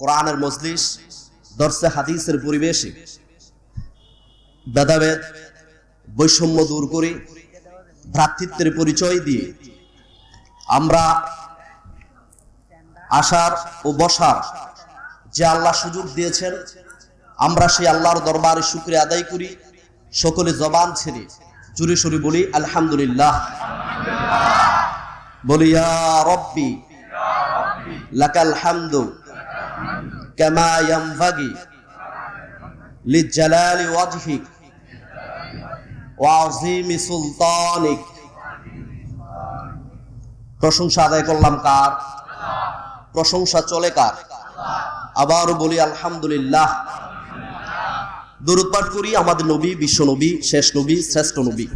কোরআনের মজলিস, দর্শে হাদিসের পরিবেশে ভেদাভেদ, বৈষম্য দূর করে, ভ্রাতৃত্বের পরিচয় দিয়ে আমরা আসার ও বসার যে আল্লাহ সুযোগ দিয়েছেন, আমরা সেই আল্লাহর দরবারে শুক্রিয়া আদায় করি। সকলে জবান ছেড়ে চুরি সরি বলি, আলহামদুলিল্লাহ। বলি, ইয়া রব্বি, লাকাল হামদু প্রশংসা আদায় করলাম কার? প্রশংসা চলে কার? আবারও বলি, আলহামদুলিল্লাহ। দরুদ পাঠ করি, আমাদের নবী, বিশ্ব নবী, শেষ নবী, শ্রেষ্ঠ নবী,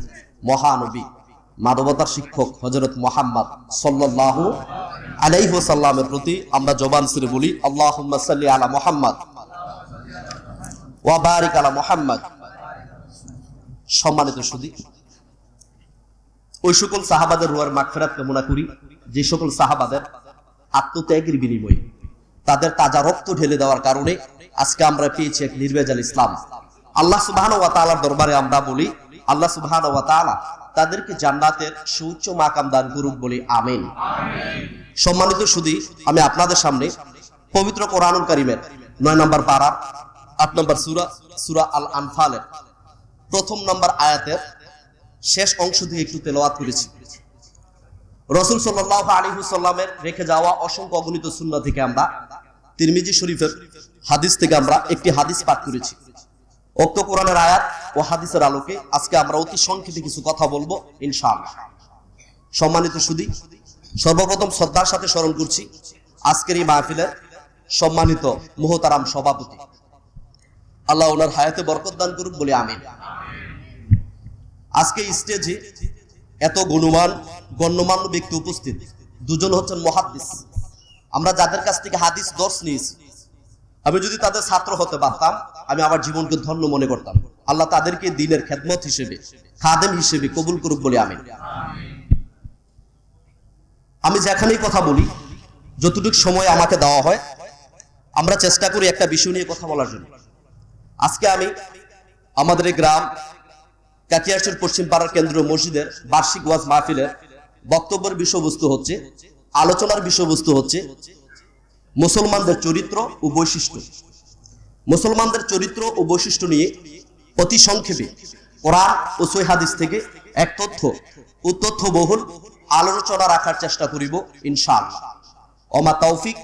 মহানবী মানবতার শিক্ষক হজরত মোহাম্মদ সাল্লাহ আলাইসাল্লামের প্রতি আমরা জবান সিরে বলি আল্লাহ আলা মোহাম্মদ ওয়াবারিক আলা মোহাম্মদ। সম্মানিত সুদী ওই সকল সাহাবাদের রুয়ার মাগফিরাত কামনা করি, যে সকল সাহাবাদের আত্মত্যাগের বিনিময়ে তাদের তাজা রক্ত ঢেলে দেওয়ার কারণে আজকে আমরা পেয়েছি এক নির্বেজাল ইসলাম। আল্লাহ সুবাহ ওয়া তাআলার দরবারে আমরা বলি, আল্লাহ সুবাহ ওয়া তাআলা তাদেরকে জান্নাতের সুউচ্চ মাকাম দান করুক বলি আমিন। সম্মানিত সুদী, আমি আপনাদের সামনে পবিত্র কোরআনুল কারিমের নয় নম্বর পারা, আট নম্বর সুরা সুরা আল আনফালের প্রথম নম্বর আয়াতের শেষ অংশ দিয়ে একটু তেলাওয়াত করেছি। রসুল সাল্লাহ আলী সাল্লামের রেখে যাওয়া অসংখ্য অগণিত সুন্না থেকে আমরা, তিরমিজি শরীফের হাদিস থেকে আমরা একটি হাদিস পাঠ করেছি। অক্ত কোরআনের আয়াত ও হাদিসের আলোকে আজকে আমরা অতি সংক্ষেপে কিছু কথা বলব, ইনশাআল্লাহ। সম্মানিত সুদী সর্বপ্রথম শ্রদ্ধার সাথে স্মরণ করছি আজকের এই মাহফিলের সম্মানিত মোহতারাম সভাপতি। আল্লাহ ওনার হায়াতে বরকত দান করুক বলে আমিন। আজকে স্টেজে এত গুণমান, গণ্যমান্য ব্যক্তি উপস্থিত। দুজন হচ্ছেন মহাদ্দিস। আমরা যাদের কাছ থেকে হাদিস দর্শ নিয়েছি, আমি যদি তাদের ছাত্র হতে পারতাম, আমি আমার জীবনকে ধন্য মনে করতাম। আল্লাহ তাদেরকে দিনের খেদমত হিসেবে, খাদেম হিসেবে কবুল করুক বলে আমি আমি যেখানেই কথা বলি, যতটুকু সময় আমাকে দেওয়া হয়, আমরা চেষ্টা করি একটা বিষয় নিয়ে কথা বলার জন্য। আজকে আমি আমাদের গ্রাম কাকিয়াসের পশ্চিম পাড়ার কেন্দ্রীয় মসজিদের বার্ষিক ওয়াজ মাহফিলের বক্তব্যের বিষয়বস্তু হচ্ছে, আলোচনার বিষয়বস্তু হচ্ছে মুসলমানদের চরিত্র ও বৈশিষ্ট্য। মুসলমানদের চরিত্র ও বৈশিষ্ট্য নিয়ে অতি সংক্ষেপে কোরআন ও সৈহাদিস থেকে এক তথ্য ও তথ্য বহুল আলোচনা রাখার চেষ্টা করিব, ইনশাআল্লাহ। অমা তৌফিক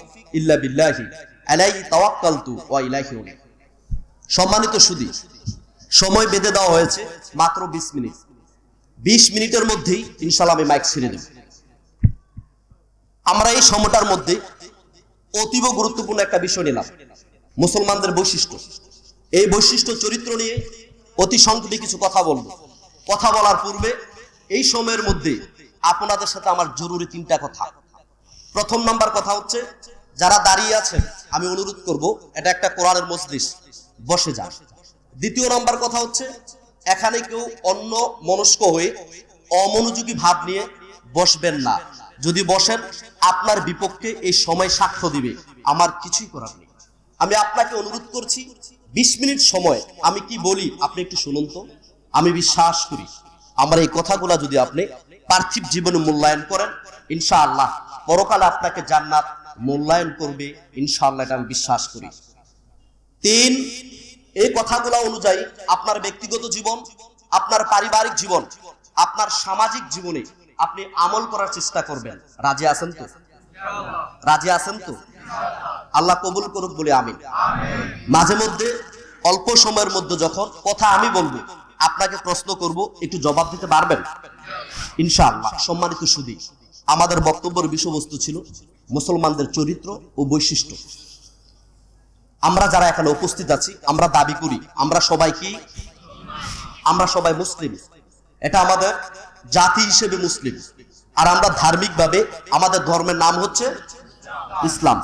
সম্মানিত সুদী, সময় বেঁধে দেওয়া হয়েছে মাত্র বিশ মিনিট। বিশ মিনিটের মধ্যেই ইনশাল্লাহ আমি মাইক ছেড়ে দেব। আমরা এই সময়টার মধ্যে অতীব গুরুত্বপূর্ণ একটা বিষয় নিলাম, মুসলমানদের বৈশিষ্ট্য। এই বৈশিষ্ট্য চরিত্র নিয়ে অতি সংক্ষেপে কিছু কথা বলব। কথা বলার পূর্বে এই সময়ের মধ্যে আপনাদের সাথে আমার জরুরি তিনটা কথা। প্রথম নাম্বার কথা হচ্ছে, যারা দাঁড়িয়ে আছেন আমি অনুরোধ করব, এটা একটা কোরআনের মজলিস, বসে যান। দ্বিতীয় নাম্বার কথা হচ্ছে, এখানে কেউ অন্য মনস্ক হয়ে অমনোযোগী ভাব নিয়ে বসবেন না। যদি বসেন, আপনার বিপক্ষে এই সময় সাক্ষ্য দিবে, আমার কিছুই করার নেই। আমি আপনাকে অনুরোধ করছি, বিশ মিনিট সময়, আমি কি বলি, আপনি একটু শুনুন তো। আমি বিশ্বাস করি, আমার এই কথাগুলা যদি আপনি পার্থিব জীবনে মূল্যায়ন করেন, ইনশাআল্লাহ। পরকালে আপনাকে জান্নাত মূল্যায়ন করবে, ইনশাআল্লাহ, এটা আমি বিশ্বাস করি। তিন, এই কথাগুলো অনুযায়ী আপনার ব্যক্তিগত জীবন, আপনার পারিবারিক জীবন, আপনার সামাজিক জীবনে আপনি আমল করার চেষ্টা করবেন। রাজি আছেন তো? রাজি আছেন তো? আল্লাহ কবুল করুক বলে আমি মাঝে মধ্যে, অল্প সময়ের মধ্যে যখন কথা আমি বলব, আপনাকে প্রশ্ন করব, একটু জবাব দিতে পারবেন? ইনশাআল্লাহ, সম্মানিত সুদী, আমাদের বক্তব্যের বিষয়বস্তু ছিল মুসলমানদের চরিত্র ও বৈশিষ্ট্য। আমরা যারা এখানে উপস্থিত আছি, আমরা দাবি করি, আমরা সবাই কি? আমরা সবাই মুসলিম। এটা আমাদের জাতি হিসেবে মুসলিম। আর আমরা ধার্মিকভাবে আমাদের ধর্মের নাম হচ্ছে ইসলাম।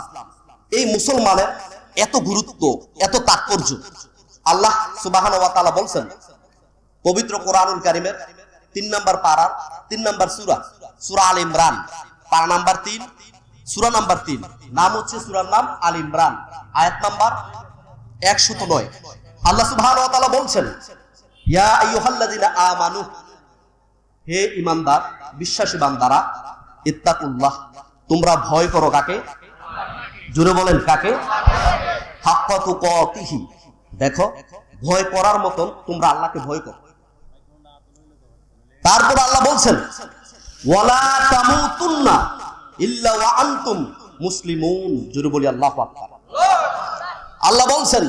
এই মুসলমানের এত গুরুত্ব, এত তাৎপর্য, আল্লাহ সুবাহান ওয়া বলছেন, পবিত্র কোরআনুল কারিমের তিন নম্বর পাড়ার তিন নম্বর সুরা সুরা আল ইমরান। পারা নাম্বার তিন, সূরা নাম্বার তিন। নাম হচ্ছে সূরার নাম আল ইমরান। আয়াত নাম্বার একশত নয়। আল্লাহ তাআলা বলছেন হে ইমানদার তোমরা ভয় করো কাকে? বলেন, কাকে? দেখো, ভয় করার মতন তোমরা আল্লাহকে ভয় করো। তারপর আল্লাহ বলছেন আল্লাহু বলছেন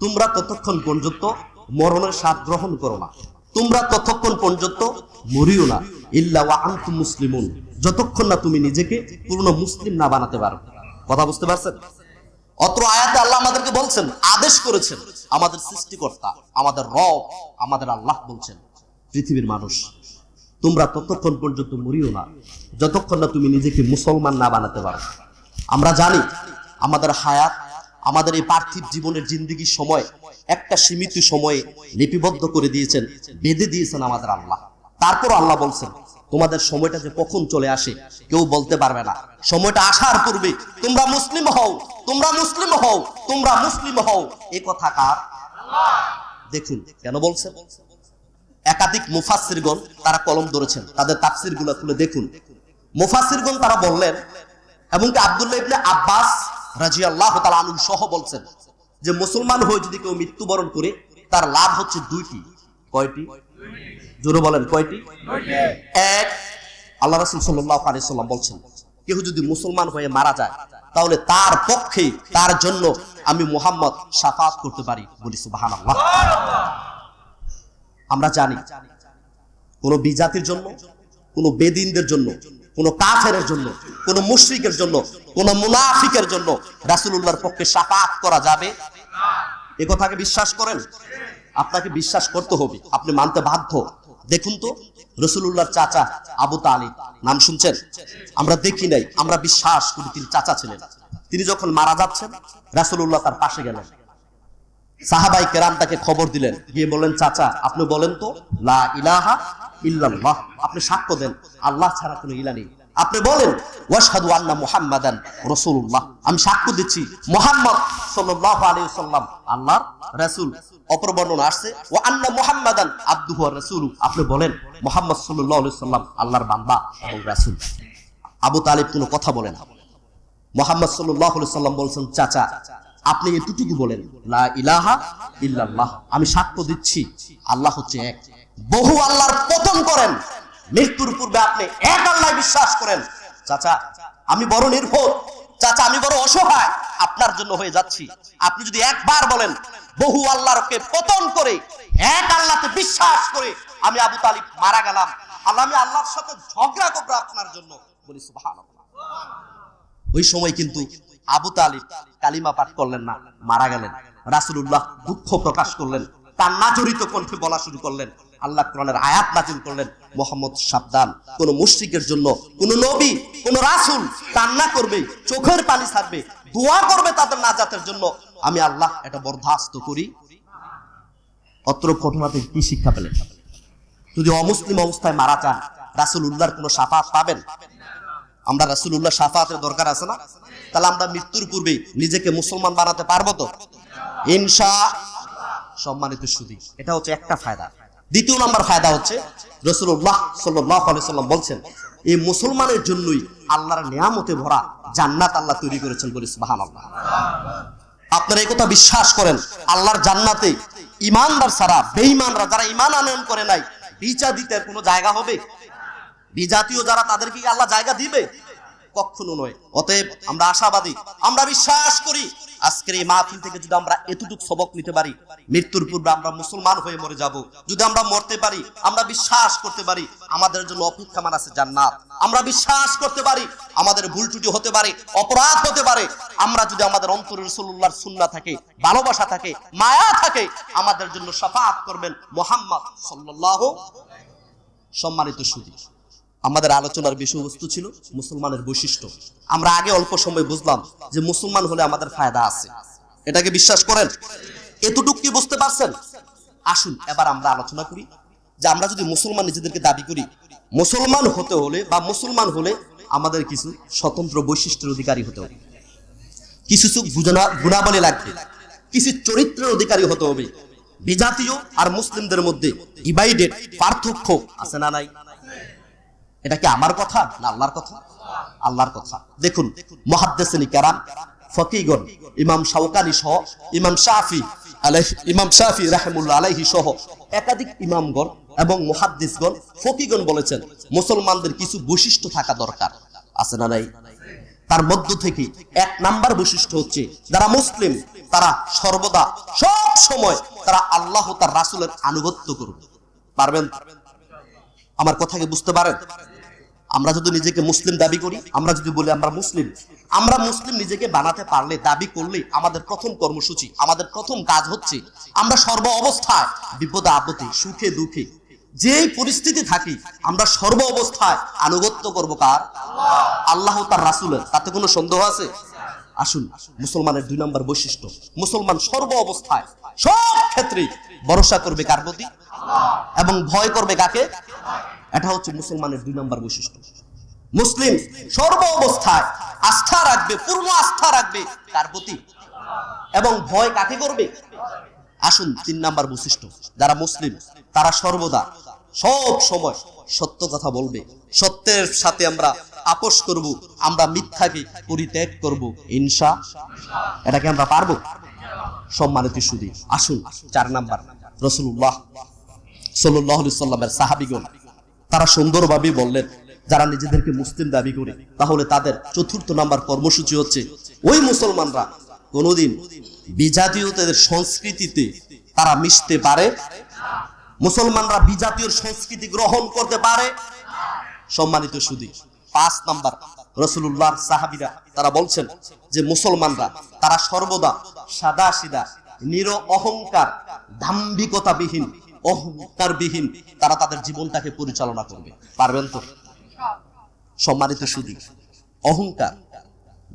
তোমরা ততক্ষণ পর্যন্ত মরণের স্বাদ গ্রহণ করো না। তোমরা ততক্ষণ পর্যন্ত মরিও না। ইল্লা ওয়া আনতুম মুসলিমুন, যতক্ষণ না তুমি নিজেকে পূর্ণ মুসলিম না বানাতে পারো। কথা বুঝতে পারছেন? অত্র আয়াতে আল্লাহ আমাদেরকে বলছেন, আদেশ করেছেন, আমাদের সৃষ্টিকর্তা, আমাদের রব, আমাদের আল্লাহ বলছেন, পৃথিবীর মানুষ, তোমরা ততক্ষণ পর্যন্ত মরিও না, যতক্ষণ না তুমি নিজেকে মুসলমান না বানাতে পারো। আমরা জানি, আমাদের হায়াত, আমাদের এই পার্থিব জীবনের জিন্দিগির সময়, একটা সীমিত সময়ে লিপিবদ্ধ করে দিয়েছেন, বেঁধে দিয়েছেন আমাদের আল্লাহ। তারপর আল্লাহ বলছেন, তোমাদের সময়টা যে কখন চলে আসে, কেউ বলতে পারবে না। সময়টা আসার পূর্বে তোমরা মুসলিম হও তোমরা মুসলিম হও, তোমরা মুসলিম হও। এ কথা কার? দেখুন, কেন বলছেন একাধিক মুফাসিরগণ তারা কলম ধরেছেন, তাদের তাফসিরগুলো খুলে দেখুন। মুফাসিরগণ তারা বললেন এবং কি আব্দুল্লাহ ইবনে আব্বাস রাজি আল্লাহ আনু সহ বলছেন যে, মুসলমান হয়ে যদি কেউ মৃত্যুবরণ করে, তার লাভ হচ্ছে দুইটি। কয়টি? জোরে বলেন, কয়টি? এক, আল্লাহ রাসুল সাল্লাহ আলি সাল্লাম বলছেন কেউ যদি মুসলমান হয়ে মারা যায় তাহলে তার পক্ষে, তার জন্য আমি মোহাম্মদ সাফাত করতে পারি বলি সুবাহান আমরা জানি, কোন বিজাতির জন্য, কোন বেদিনদের জন্য, কোন কাফের জন্য, কোন মুশরিকের জন্য, কোন মুনাফিকের জন্য রাসূলুল্লাহর পক্ষে সাফাত করা যাবে? এ কথাকে বিশ্বাস করেন? আপনাকে বিশ্বাস করতে হবে, আপনি মানতে বাধ্য। দেখুন তো রসুল্লাহর চাচা আবু তালিব, নাম শুনছেন? আমরা দেখি নাই, আমরা বিশ্বাস করি তিনি চাচা ছিলেন। তিনি যখন মারা যাচ্ছেন রাসুল্লাহ তার পাশে গেলেন। সাহাবাই কেরাম তাকে খবর দিলেন, গিয়ে বলেন চাচা, আপনি বলেন তো, লা ইলাহা ইল্লাল্লাহ, আপনি সাক্ষ্য দেন, আল্লাহ ছাড়া কোনো ইলা নেই। আপনি বলেন, ওয়াশহাদু আন্না মুহাম্মাদান রাসূলুল্লাহ। আমি সাক্ষ্য দিচ্ছি, মুহাম্মদ সাল্লাল্লাহু আলাইহি সাল্লাম আল্লাহর রাসূল। অপর বর্ণনা আসছে, ওয়া আন্না মুহাম্মাদান আবদুহু রাসূলু আপনি বলেন, মুহাম্মদ সাল্লাল্লাহু আলাইহি সাল্লাম আল্লাহর বান্দা এবং রাসূল। আবু তালিব কোনো কথা বলেন না। মোহাম্মদ সাল্লাহ সাল্লাম বলছেন, চাচা, আপনি এতটুকু বলেন, লা ইলাহা ইল্লাল্লাহ। আমি সাক্ষ্য দিচ্ছি, আল্লাহ হচ্ছে এক। বহু আল্লাহর পতন করেন মৃত্যুর পূর্বে আপনি এক আল্লাহ বিশ্বাস করেন। চাচা, আমি বড় নির্ভর চাচা, আমি বড় অসহায়। আপনার জন্য হয়ে যাচ্ছি। আপনি যদি একবার বলেন, বহু আল্লাহরকে পতন করে, এক আল্লাহতে বিশ্বাস করে আমি আবু তালিব মারা গেলাম। আল্লাহ, আমি আল্লাহর সাথে ঝগড়া করব আপনার জন্য। বলি, সুবহানাল্লাহ। ওই সময় কিন্তু আবু তালিব কালিমা পাঠ করলেন না, মারা গেলেন। রাসুলুল্লাহ দুঃখ প্রকাশ করলেন। তার জড়িত কণ্ঠে বলা শুরু করলেন। আল্লাহ কোরআনের আয়াত নাজিল করলেন, মোহাম্মদ সাবধান। কোন মুশরিকের জন্য, কোন নবী, কোন রাসূল কান্না করবে, চোখের পানি ছাড়বে, দোয়া করবে তাদের নাজাতের জন্য। আমি আল্লাহ এটা বরদাস্ত করি। অত্র ঘটনাতে কি শিক্ষা পেলেন? যদি অমুসলিম অবস্থায় মারা যান রাসুল উল্লাহর কোন সাফাত পাবেন? আমরা রাসুল্লাহ সাফাতের দরকার আছে না? তাহলে আমরা মৃত্যুর পূর্বে নিজেকে মুসলমান বানাতে পারব তো? ইনশা সম্মানিত সুদী, এটা হচ্ছে একটা ফায়দা। দ্বিতীয় নম্বর ফায়দা হচ্ছে রসুল্লাহ সাল্লাহ সাল্লাম বলছেন, এই মুসলমানের জন্যই আল্লাহর নিয়ামতে ভরা জান্নাত আল্লাহ তৈরি করেছেন বলে সুবাহান আল্লাহ আপনারা এই কথা বিশ্বাস করেন, আল্লাহর জান্নাতে ইমানদার ছাড়া, বেঈমানরা যারা ইমান আনয়ন করে নাই বিচা দিতে কোনো জায়গা হবে? বিজাতীয় যারা তাদেরকে আল্লাহ জায়গা দিবে? কখনো নয়। অতএব আমরা আশাবাদী, আমরা বিশ্বাস করি আজকের এই মাহফিল থেকে যদি আমরা এতটুকু সবক নিতে পারি, মৃত্যুর পূর্বে আমরা মুসলমান হয়ে মরে যাব। যদি আমরা মরতে পারি, আমরা বিশ্বাস করতে পারি, আমাদের জন্য অপেক্ষামান আছে জান্নাত। আমরা বিশ্বাস করতে পারি, আমাদের ভুল ত্রুটি হতে পারে, অপরাধ হতে পারে। আমরা যদি আমাদের অন্তরে রসুল্লাহর সুন্না থাকে, ভালোবাসা থাকে, মায়া থাকে, আমাদের জন্য সাফাত করবেন মোহাম্মদ সাল্লাল্লাহু সম্মানিত সুদী আমাদের আলোচনার বিষয়বস্তু ছিল মুসলমানের বৈশিষ্ট্য। আমরা আগে অল্প সময় বুঝলাম যে মুসলমান হলে আমাদের ফায়দা আছে। এটাকে বিশ্বাস করেন? এতটুকু কি বুঝতে পারছেন? আসুন, এবার আমরা আলোচনা করি যে আমরা যদি মুসলমান নিজেদেরকে দাবি করি, মুসলমান হতে হলে বা মুসলমান হলে আমাদের কিছু স্বতন্ত্র বৈশিষ্ট্যের অধিকারী হতে হবে। কিছু গুণাবলী লাগবে। কিছু চরিত্রের অধিকারী হতে হবে। বিজাতীয় আর মুসলিমদের মধ্যে ডিভাইডেড পার্থক্য আছে না নাই? এটা কি আমার কথা না আল্লাহর কথা? আল্লাহর কথা। দেখুন, মহাদ্দেসিনী ইমাম শাওকানি সহ, ইমাম আলাইহি, ইমাম শাফি রাহমুল্লাহ আলাইহি সহ একাধিক ইমামগণ এবং বলেছেন, মুসলমানদের কিছু বৈশিষ্ট্য থাকা দরকার। আছে না নাই? তার মধ্য থেকে এক নাম্বার বৈশিষ্ট্য হচ্ছে, যারা মুসলিম, তারা সর্বদা সব সময় তারা আল্লাহ তার রাসূলের আনুগত্য করবে। পারবেন? আমার কথাকে বুঝতে পারেন? আমরা যদি নিজেকে মুসলিম দাবি করি, আমরা যদি বলি আমরা মুসলিম আমরা মুসলিম নিজেকে বানাতে পারলে, দাবি করলে আমাদের প্রথম কর্মসূচি, আমাদের প্রথম কাজ হচ্ছে আমরা সর্ব অবস্থায় বিপদ, আপদে, সুখে, দুঃখে, যেই পরিস্থিতি থাকি, আমরা সর্ব অবস্থায় আনুগত্য করব কার? আল্লাহ তার রাসুলের। তাতে কোনো সন্দেহ আছে? আসুন, মুসলমানের দুই নম্বর বৈশিষ্ট্য, মুসলমান সর্ব অবস্থায় সব ক্ষেত্রে ভরসা করবে কার প্রতি? এবং ভয় করবে কাকে? এটা হচ্ছে মুসলমানের দুই নম্বর বৈশিষ্ট্য। মুসলিম সর্ব অবস্থায় আস্থা রাখবে, পূর্ণ আস্থা রাখবে কার প্রতি এবং ভয় কাকে করবে? আসুন তিন নাম্বার বৈশিষ্ট্য, যারা মুসলিম, তারা সর্বদা সব সময় সত্য কথা বলবে। সত্যের সাথে আমরা আপোষ করব, আমরা মিথ্যাকে পরিত্যাগ করব ইনসা এটাকে আমরা পারব? সম্মানিত সুদী, আসুন চার নাম্বার রসুল্লাহ সাল্লাহ সাল্লামের সাহাবিগণ তারা সুন্দরভাবে বললেন, যারা নিজেদেরকে মুসলিম দাবি করে, তাহলে তাদের চতুর্থ নাম্বার কর্মসূচি হচ্ছে ওই মুসলমানরা কোনোদিন বিজাতীয়দের সংস্কৃতিতে তারা মিশতে পারে, মুসলমানরা বিজাতীয় সংস্কৃতি গ্রহণ করতে পারে। সম্মানিত সুদী, পাঁচ নাম্বার রসুল্লাহ সাহাবিরা তারা বলছেন যে মুসলমানরা, তারা সর্বদা সাদা সিদা নির অহংকার দাম্ভিকতাবিহীন অহংকারবিহীন তারা তাদের জীবনটাকে পরিচালনা করবে। পারবেন তো? সম্মানিত সুদী, অহংকার,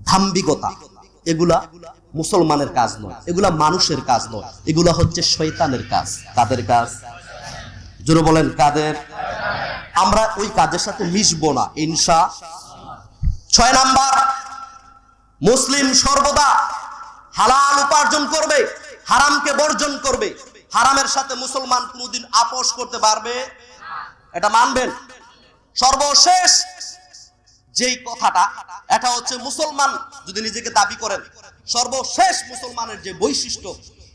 ধাম্বিকতা, এগুলা মুসলমানের কাজ নয়, এগুলা মানুষের কাজ নয়, এগুলা হচ্ছে শয়তানের কাজ। কাদের কাজ? জোরে বলেন, কাদের? আমরা ওই কাজের সাথে মিশবো না ইনসা ছয় নাম্বার, মুসলিম সর্বদা হালাল উপার্জন করবে, হারামকে বর্জন করবে। হারামের সাথে মুসলমান কোনদিন আপোষ করতে পারবে? এটা মানবেন। সর্বশেষ যেই কথাটা, এটা হচ্ছে মুসলমান যদি নিজেকে দাবি করেন, সর্বশেষ মুসলমানের যে বৈশিষ্ট্য,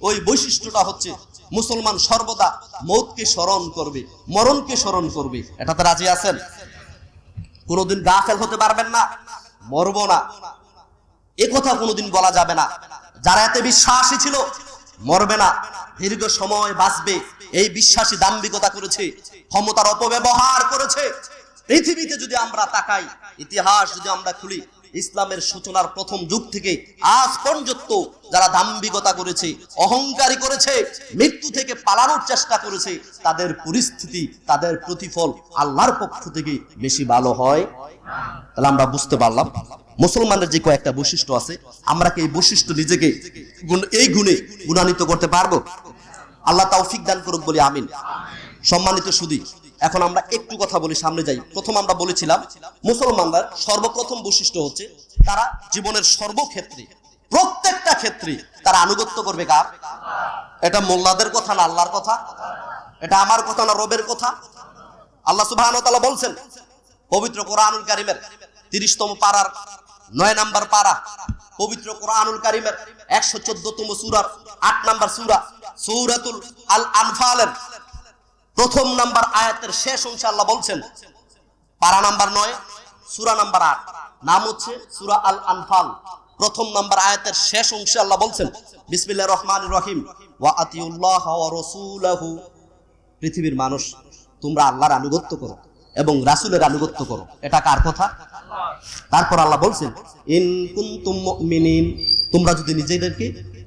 ওই বৈশিষ্ট্যটা হচ্ছে মুসলমান সর্বদা মৌতকে স্মরণ করবে, মরণকে স্মরণ করবে। এটাতে রাজি আছেন? কোনোদিন গাফেল হতে পারবেন না, মরব না। এ কথা কোনোদিন বলা যাবে না। যারা এতে বিশ্বাসী ছিল, মরবে না। দীর্ঘ সময় বাঁচবে। এই বিশ্বাসী দাম্ভিকতা করেছে, ক্ষমতার অপব্যবহার করেছে। পৃথিবীতে যদি আমরা তাকাই, ইতিহাস যদি আমরা খুলি, ইসলামের সূচনার প্রথম যুগ থেকে আজ পর্যন্ত যারা দাম্ভিকতা করেছে, অহংকারী করেছে, মৃত্যু থেকে পালানোর চেষ্টা করেছে, তাদের পরিস্থিতি, তাদের প্রতিফল আল্লাহর পক্ষ থেকে বেশি ভালো হয়। তাহলে আমরা বুঝতে পারলাম মুসলমানের যে কয়েকটা বৈশিষ্ট্য আছে, আমরা কি এই বৈশিষ্ট্য নিজেকে এই গুণে গুণান্বিত করতে পারব? আল্লাহ তৌফিক দান করুক বলি আমিন। সম্মানিত সুদী, এখন আমরা একটু কথা বলি, সামনে যাই। প্রথম আমরা বলেছিলাম, মুসলমানদের সর্বপ্রথম বৈশিষ্ট্য হচ্ছে তারা জীবনের সর্বক্ষেত্রে, প্রত্যেকটা ক্ষেত্রে তারা আনুগত্য করবে কার? এটা মোল্লাদের কথা না আল্লাহর কথা? এটা আমার কথা না রবের কথা? আল্লাহ সুবহান বলছেন পবিত্র কোরআনুল কারিমের তিরিশতম পাড়ার নয় নাম্বার পাড়া পবিত্র কোরআনুল কারিমের একশো চোদ্দতম সুরার আট নাম্বার সুরা, সৌরাতুল আল আনফালের প্রথম নাম্বার আয়াতের শেষ অংশে আল্লাহ বলছেন, পারা নাম্বার নয়, সুরা নাম্বার আট। নাম হচ্ছে সুরা আল আনফাল প্রথম নাম্বার আয়াতের শেষ অংশে আল্লাহ বলছেন বিসমিল্লাহ রহমান রহিম, ওয়া আতিউল্লাহ ওয়া রাসূলাহু। পৃথিবীর মানুষ, তোমরা আল্লাহর আনুগত্য করো। এবং রাসূলের আনুগত্য করো। এটা কার কথা? তারপর আল্লাহ বলছেন, ইন কুনতুম তোমরা যদি নিজেদেরকে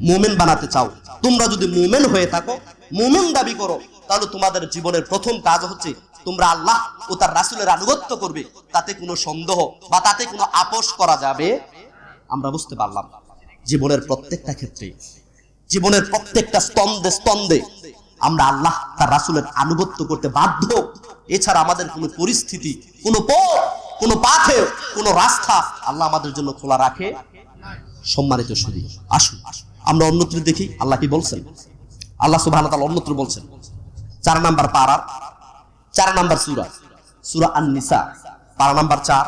মুমিন বানাতে চাও, তোমরা যদি মুমিন হয়ে থাকো, মুমিন দাবি করো, তাহলে তোমাদের জীবনের প্রথম কাজ হচ্ছে তোমরা আল্লাহ ও তার রাসূলের আনুগত্য করবে। তাতে কোনো সন্দেহ বা তাতে কোনো আপোষ করা যাবে? আমরা বুঝতে পারলাম, জীবনের প্রত্যেকটা ক্ষেত্রে, জীবনের প্রত্যেকটা স্তন্দে স্তন্দে আমরা আল্লাহ তার রাসুলের আনুগত্য করতে বাধ্য এছাড়া আমাদের কোনো পরিস্থিতি, কোনো পথ, কোনো পাথে, কোনো রাস্তা আল্লাহ আমাদের জন্য খোলা রাখে। সম্মানিত শুধু আসুন, আমরা অন্যত্র দেখি, আল্লাহ কি বলছেন? আল্লাহ সুবাহ অন্যত্র বলছেন। চার নাম্বার পাড়ার চার নাম্বার সুরা সুরা আন নিসা পারা নাম্বার চার,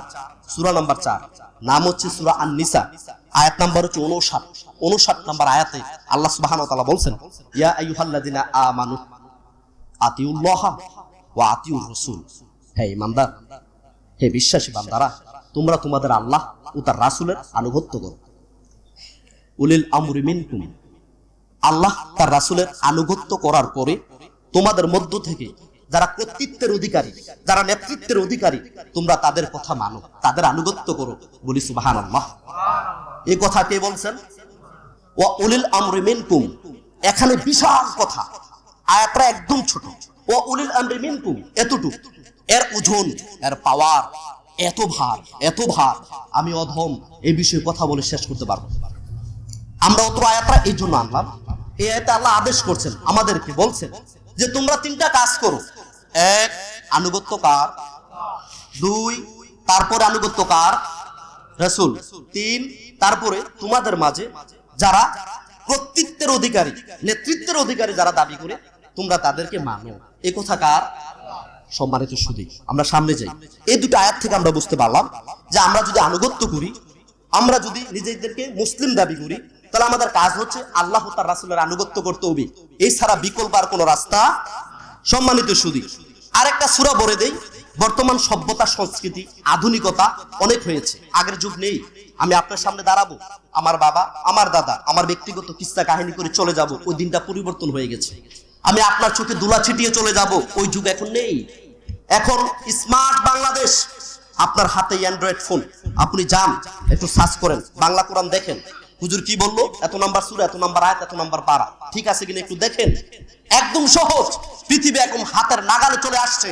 সুরা নাম্বার চার, নাম হচ্ছে সুরা আন নিসা আয়াত নাম্বার হচ্ছে উনষাট উনষাট নাম্বার আয়াতে আল্লাহ সুবাহ বলছেন, ইয়া আইয়ুহাল্লাযিনা আমানু আতিউল্লাহ হে বিশ্বাসী বান্দারা, তোমরা তোমাদের আল্লাহ ও তার রাসূলের আনুগত্য করো। উলিল আল্লাহ তার রাসূলের আনুগত্য করার পরে তোমাদের মধ্য থেকে যারা কর্তৃত্বের অধিকারী, যারা নেতৃত্বের অধিকারী, তোমরা তাদের কথা মানো, তাদের আনুগত্য করো। বলি সুবাহান আল্লাহ এই কথা কে বলছেন? ও উলিল আমরি মিনকুম, এখানে বিশাল কথা, আয়াতটা একদম ছোট। ও উলিল আমরি মিনকুম এতটুক। এর ওজন, এর পাওয়ার এত ভার এত ভার। আমি অধম, এই বিষয়ে কথা বলে শেষ করতে পারব। আমরা অত আয়াতটা এই জন্য আনলাম। এই আয়াতে আল্লাহ আদেশ করছেন, আমাদেরকে বলছেন যে তোমরা তিনটা কাজ করো। এক, আনুগত্য কার। দুই, তারপরে আনুগত্য কার। রসুল, তিন, তারপরে তোমাদের মাঝে যারা কর্তৃত্বের অধিকারী, নেতৃত্বের অধিকারী যারা দাবি করে, তোমরা তাদেরকে মানো। এ কথা কার? সম্মানিত সুদী, আমরা সামনে যাই। এই দুটো আয়াত থেকে আমরা বুঝতে পারলাম যে আমরা যদি আনুগত্য করি, আমরা যদি নিজেদেরকে মুসলিম দাবি করি, তাহলে আমাদের কাজ হচ্ছে আল্লাহ তার রাসুলের আনুগত্য করতে হবে। বিকল্প আর কোনো রাস্তা? সম্মানিত সুদী, আরেকটা সুরা বলে দেই, বর্তমান সভ্যতা, সংস্কৃতি, আধুনিকতা অনেক হয়েছে। আগের যুগ নেই। আমি আপনার সামনে দাঁড়াবো। আমার বাবা, আমার দাদা, আমার ব্যক্তিগত কিস্তা কাহিনী করে চলে যাব। ওই দিনটা পরিবর্তন হয়ে গেছে। আমি আপনার চোখে দুলা ছিটিয়ে চলে যাব। ওই যুগ এখন নেই। এখন স্মার্ট বাংলাদেশ। আপনার হাতে অ্যান্ড্রয়েড ফোন আপনি যান, একটু সার্চ করেন। বাংলা কোরআন দেখেন। হুজুর কি বলল? এত নাম্বার সুরা, এত নাম্বার আয়াত, এত নাম্বার পারা। ঠিক আছে কিনা একটু দেখেন? একদম সহজ। পৃথিবী এখন হাতের নাগালে চলে আসছে।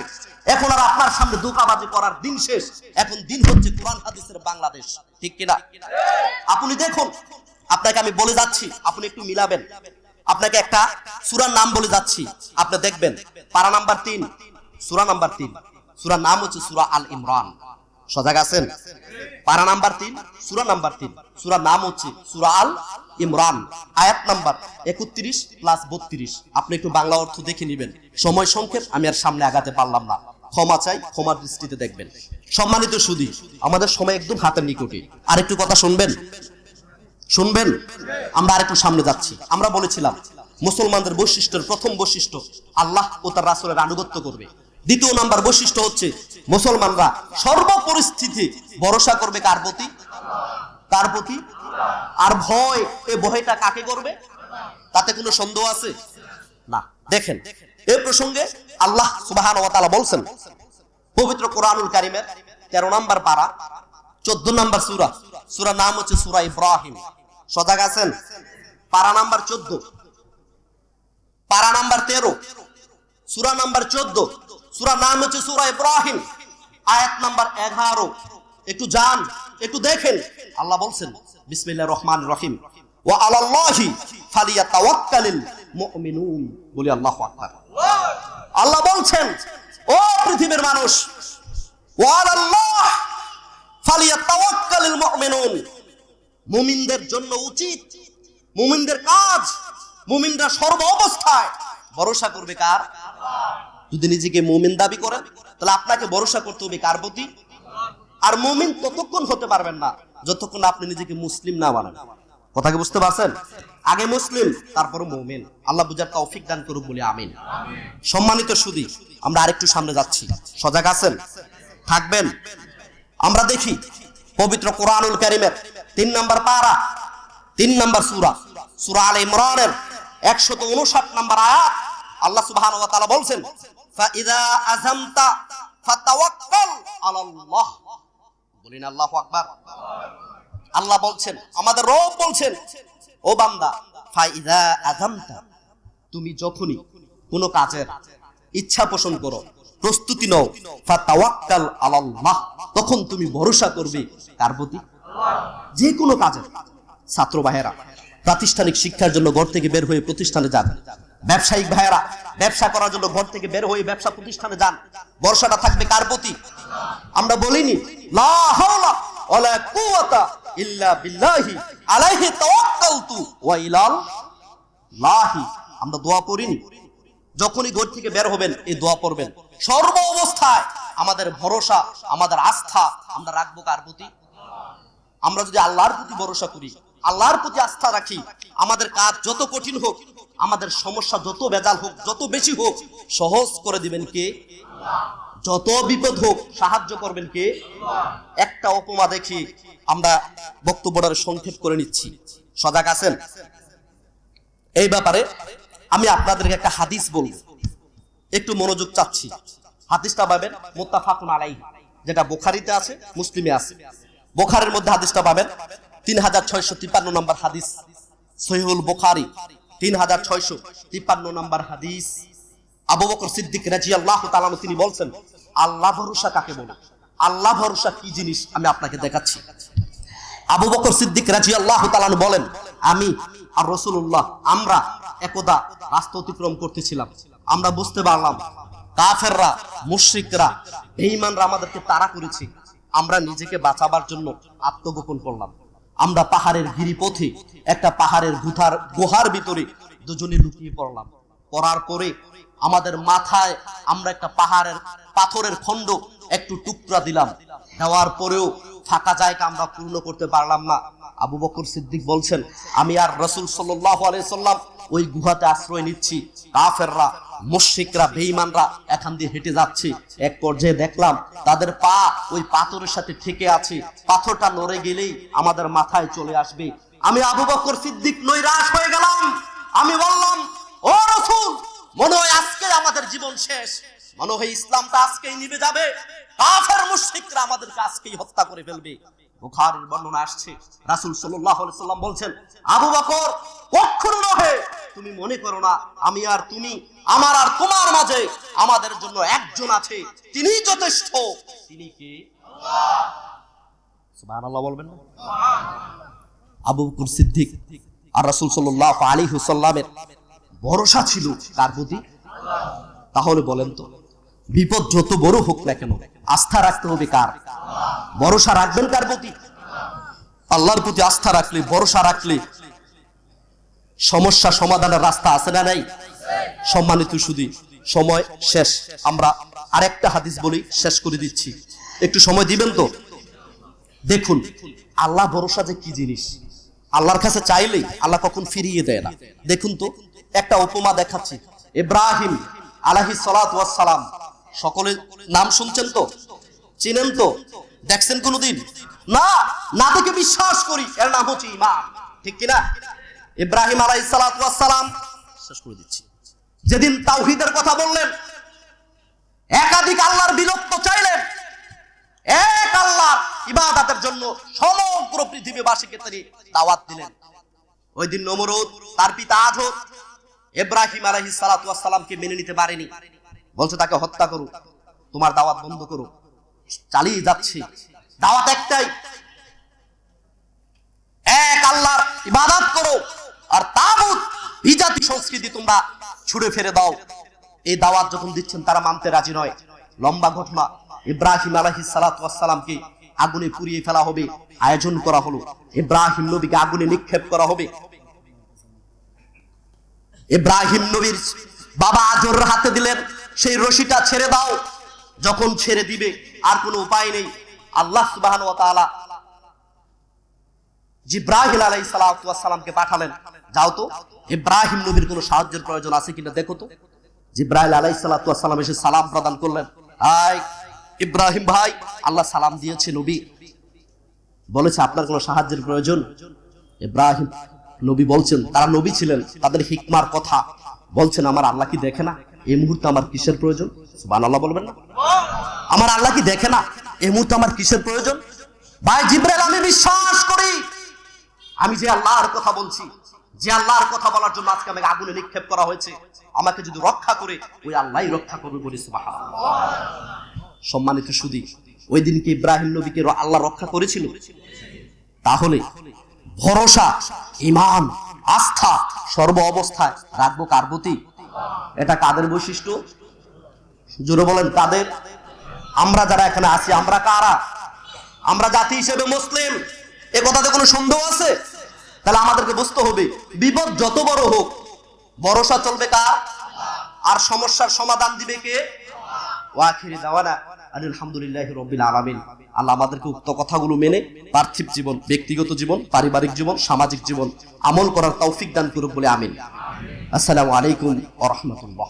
এখন আর আপনার সামনে দোকাবাজি করার দিন শেষ। এখন দিন হচ্ছে কোরআন, হাদিসের বাংলাদেশ। ঠিক কিনা? আপনি দেখুন। আপনাকে আমি বলে যাচ্ছি। আপনি একটু মিলাবেন। আপনাকে একটা সুরার নাম বলে যাচ্ছি। আপনি দেখবেন, পারা নাম্বার তিন, সুরা নাম্বার তিন। সুরার নাম হচ্ছে সুরা আল ইমরান। সজাগ আছেন? পারা নাম্বার তিন, সুরা নাম্বার তিন। সুরার নাম হচ্ছে সুরা আল ইমরান। আয়াত নাম্বার একত্রিশ প্লাস বত্রিশ। আপনি একটু বাংলা অর্থ দেখে নেবেন। সময় সংক্ষেপ, আমি আর সামনে আগাতে পারলাম না। ক্ষমা চাই, ক্ষমার দৃষ্টিতে দেখবেন। সম্মানিত সুদী, আমাদের সময় একদম হাতের নিকটে। আরেকটু কথা শুনবেন? শুনবেন? আমরা আরেকটু সামনে যাচ্ছি। আমরা বলেছিলাম, মুসলমানদের বৈশিষ্ট্যের প্রথম বৈশিষ্ট্য আল্লাহ ও তার রাসূলের আনুগত্য করবে। দ্বিতীয় নাম্বার বৈশিষ্ট্য হচ্ছে, মুসলমানরা সর্বপরিস্থিতি ভরসা করবে কার প্রতি? কার প্রতি? আর ভয় এই ভয়টা কাকে করবে? তাতে কোনো সন্দেহ আছে? না। দেখেন এই প্রসঙ্গে আল্লাহ তাআলা বলছেন, পবিত্র কোরআনুল কারিমের তেরো নাম্বার পারা, চোদ্দ নাম্বার সুরা। সুরা নাম হচ্ছে সুরা ইব্রাহিম। সজাগ আছেন? পারা নাম্বার চোদ্দ। পারা নাম্বার তেরো। সুরা নাম্বার চোদ্দ। সুরা নাম হচ্ছে সুরা ইব্রাহিম। আয়াত নাম্বার এগারো। একটু যান, একটু দেখেন। আল্লাহ বলছেন বিসমিল্লাহ রহমান রহিম। ওয়া আলাল্লাহি ফালিয়াতাওয়াক্কালিল মুমিনুন। বলি আল্লাহু আকবার। আল্লাহ বলছেন, ও পৃথিবীর মানুষ, ওয়া আলাল্লাহ ফালিয়াতাওয়াক্কালিল মুমিনুন। মুমিনদের জন্য উচিত, মুমিনদের কাজ, মুমিনরা সর্ব অবস্থায় ভরসা করবে কার? যদি নিজেকে মুমিন দাবি করেন, তাহলে আপনাকে ভরসা করতে হবে কার প্রতি? আর মুমিন ততক্ষণ হতে পারবেন না যতক্ষণ আপনি নিজেকে মুসলিম না বানান কথা কি বুঝতে পারছেন? আগে মুসলিম, তারপর মুমিন। আল্লাহ বুঝার তৌফিক দান করুক বলে আমিন। সম্মানিত সুদী, আমরা আরেকটু সামনে যাচ্ছি। সজাগ আছেন? থাকবেন? আমরা দেখি পবিত্র কোরআনুল কারিমের তিন নম্বর পারা, তিন নাম্বার সুরা সুরা আল ইমরানের একশত উনষাট নম্বর আয়াত। আল্লাহ সুবহান ওয়া বলছেন বলিন আল্লাহু বলছেন, আমাদের রব বলছেন, ও বান্দা ফাইদা আযামতা, তুমি যখনই কোনো কাজের ইচ্ছা পোষণ করো, প্রস্তুতি নাও, ফাতাওয়াক্কাল আলাল্লাহ, তখন তুমি ভরসা করবে কার প্রতি? যে কোনো কাজে ছাত্র ভাইয়েরা, প্রাতিষ্ঠানিক শিক্ষার জন্য ঘর থেকে বের হয়ে প্রতিষ্ঠানে যান। ব্যবসায়িক ভাইয়েরা, ব্যবসা করার জন্য ঘর থেকে বের হয়ে ব্যবসা প্রতিষ্ঠানে যান। বর্ষাটা থাকবে কার প্রতি? আমরা বলিনি আমরা দোয়া পড়িনি। যখনই ঘর থেকে বের হবেন, এই দোয়া পড়বেন। সর্ব অবস্থায় আমাদের ভরসা, আমাদের আস্থা আমরা রাখব কার প্রতি? আমরা যদি আল্লাহর প্রতি ভরসা করি, আল্লাহর প্রতি আস্থা রাখি, আমাদের কাজ যত কঠিন হোক, আমাদের সমস্যা যত বেজাল হোক, যত বেশি হোক, সহজ করে দিবেন কে? যত বিপদ হোক, সাহায্য করবেন কে? একটা উপমা দেখি, আমরা বক্তব্যটার সংক্ষেপ করে নিচ্ছি। সজাগ আছেন? এই ব্যাপারে আমি আপনাদেরকে একটা হাদিস বলব। একটু মনোযোগ চাচ্ছি। হাদিসটা পাবেন মোত্তাফাকুন আলাই যেটা বোখারিতে আছে, মুসলিমে আছে। বোখারের মধ্যে হাদিসটা পাবেন। তিন হাজার ছয়শো তিপ্পান্ন নম্বর হাদিস। সহিহুল বোখারি তিন হাজার ছয়শো তিপ্পান্ন নম্বর হাদিস। আবু বকর সিদ্দিক রাজি আল্লাহ তালাম তিনি বলছেন, আল্লাহ ভরসা কাকে বলে? আল্লাহ ভরসা কি জিনিস? আমি আপনাকে দেখাচ্ছি। আবু বকর সিদ্দিক রাজি আল্লাহ তালান বলেন, আমি আর রসুল্লাহ আমরা একদা রাস্তা অতিক্রম করতেছিলাম। আমরা বুঝতে পারলাম, কাফেররা, মুশ্রিকরা, বেঈমানরা আমাদেরকে তাড়া করেছে। আমরা নিজেকে বাঁচাবার জন্য আত্মগোপন করলাম। আমরা পাহাড়ের গিরিপথে, একটা পাহাড়ের গুথার গুহার ভিতরে দুজনে লুকিয়ে পড়লাম। পড়ার পরে আমাদের মাথায় আমরা একটা পাহাড়ের, পাথরের খণ্ড একটু টুকরা দিলাম। দেওয়ার পরেও ফাঁকা জায়গা আমরা পূর্ণ করতে পারলাম না। আবু বকর সিদ্দিক বলছেন, আমি আর রসুল সাল্লাম ওই গুহাতে আশ্রয় নিচ্ছি। কাফেররা মুশরিকরা, বেঈমানরা এখান দিয়ে হেঁটে যাচ্ছে। এক পর্যায়ে দেখলাম তাদের পা ওই পাথরের সাথে ঠেকে আছে। পাথরটা নড়ে গেলেই আমাদের মাথায় চলে আসবে। আমি আবু বকর সিদ্দিক নৈরাশ হয়ে গেলাম। আমি বললাম, ও রসুল, মনে হয় আজকে আমাদের জীবন শেষ। মনে হয় ইসলামটা আজকেই নিবে যাবে। কাফের মুশরিকরা আমাদেরকে আজকেই হত্যা করে ফেলবে। বুখারীর বর্ণনা আসছে। রাসূল আলাইহি সাল্লাম বলছেন, আবু বকর কখনো নহে তুমি মনে করো না আমি আর তুমি আমার আর তোমার মাঝে আমাদের জন্য একজন আছে তিনি যথেষ্ট। তিনি কে? সুবহানাল্লাহ বলবেন না? আবু বকর সিদ্দিক আর রাসূল সাল্লাল্লাহু আলাইহি সাল্লামের ভরসা ছিল কার প্রতি? তাহলে বলেন তো বিপদ যত বড় হোক না কেন আস্থা রাখতে হবে কার? ভরসা রাখবেন কার প্রতি? আল্লাহর প্রতি আস্থা রাখলে ভরসা রাখলে সমস্যা সমাধানের রাস্তা আছে না নাই? সম্মানিত শুধু সময় শেষ। আমরা আরেকটা হাদিস বলি, শেষ করে দিচ্ছি। একটু সময় দিবেন তো? দেখুন, আল্লাহ ভরসা যে কি জিনিস? আল্লাহর কাছে চাইলেই আল্লাহ কখন ফিরিয়ে দেয় না। দেখুন তো, একটা উপমা দেখাচ্ছি। ইব্রাহিম আলাহি সালাম সকলে নাম শুনছেন তো? চিনেন তো? দেখছেন কোনদিন? না না দেখে বিশ্বাস করি, এর নাম হচ্ছে ইমান ঠিক কিনা? ইব্রাহিম আলাই সালাম শেষ করে দিচ্ছি। যেদিন তাওহিদের কথা বললেন একাধিক আল্লাহর বিলুপ্ত চাইলেন এক আল্লাহর ইবাদতের জন্য সমগ্র পৃথিবীবাসীকে তিনি দাওয়াত দিলেন। ওই দিন নমরুদ তার পিতা আজর ইব্রাহিম আলাইহিস সালাতু ওয়াস সালামকে মেনে নিতে পারেনি। বলছে তাকে হত্যা করো তোমার দাওয়াত বন্ধ করো। চালিয়ে যাচ্ছে। দাওয়াত একটাই এক আল্লাহর ইবাদত করো আর তাগুত বিজাতি সংস্কৃতি তোমরা ছুড়ে ফেলে দাও। এই দাওয়াত যখন দিচ্ছেন, তারা মানতে রাজি নয়। লম্বা ঘটনা, ইব্রাহিম আলাইহিস সালাতু ওয়াস সালামকে আগুনে পুড়িয়ে ফেলা হবে, আয়োজন করা হলো। ইব্রাহিম নবীকে আগুনে নিক্ষেপ করা হবে। ইব্রাহিম নবীর বাবা আজর হাতে দিলেন, সেই রশিটা ছেড়ে দাও, যখন ছেড়ে দিবে, আর কোনো উপায় নেই। আল্লাহ তাআলা জিব্রাহিল ওয়াস সালামকে পাঠালেন। যাও তো। ইব্রাহিম নবীর কোনো সাহায্যের প্রয়োজন আছে কিনা দেখো তো। জিব্রাহিল ওয়াস সালাম এসে সালাম প্রদান করলেন। হাই, ইব্রাহিম ভাই, আল্লাহ সালাম দিয়েছে নবী। বলেছে, আপনার কোনো সাহায্যের প্রয়োজন? ইব্রাহিম নবী বলছেন, তারা নবী ছিলেন, তাদের হিকমার কথা। বলছেন, আমার আল্লাহ কি দেখে না? এই মুহূর্তে আমার কিসের প্রয়োজন? সুবহান আল্লাহ বলবেন না। আমার আল্লাহ কি দেখে না? এই মুহূর্তে আমার কিসের প্রয়োজন? ভাই, জিব্রাইল, আমি বিশ্বাস করি। আমি যে আল্লাহর কথা বলছি যে আল্লাহর কথা বলার জন্য আজকে আমাকে আগুনে নিক্ষেপ করা হয়েছে, আমাকে যদি রক্ষা করে, ওই আল্লাহই রক্ষা করবে বলি সম্মানিত সুদী, ওই দিনকে ইব্রাহিম নবীকে আল্লাহ রক্ষা করেছিল? তাহলে ভরসা ইমান আস্থা সর্ব অবস্থায় রাখব কার প্রতি? এটা কাদের বৈশিষ্ট্য? জোরে বলেন, কাদের? আমরা যারা এখানে আছি, আমরা কারা? আমরা জাতি হিসেবে মুসলিম। এ কথাতে কোনো সন্দেহ আছে? তাহলে আমাদেরকে বুঝতে হবে, বিপদ যত বড় হোক, ভরসা চলবে কার? আর সমস্যার সমাধান দিবে কে? ওয়াখিরি দাওয়ানা। আলহামদুলিল্লাহ রব্বিল আলামিন। আল্লাহ আমাদেরকে উক্ত কথাগুলো মেনে পার্থিব জীবন, ব্যক্তিগত জীবন, পারিবারিক জীবন, সামাজিক জীবন আমল করার তৌফিক দান করুক বলে আমিন। আসসালামু আলাইকুম ওয়া রাহমাতুল্লাহ।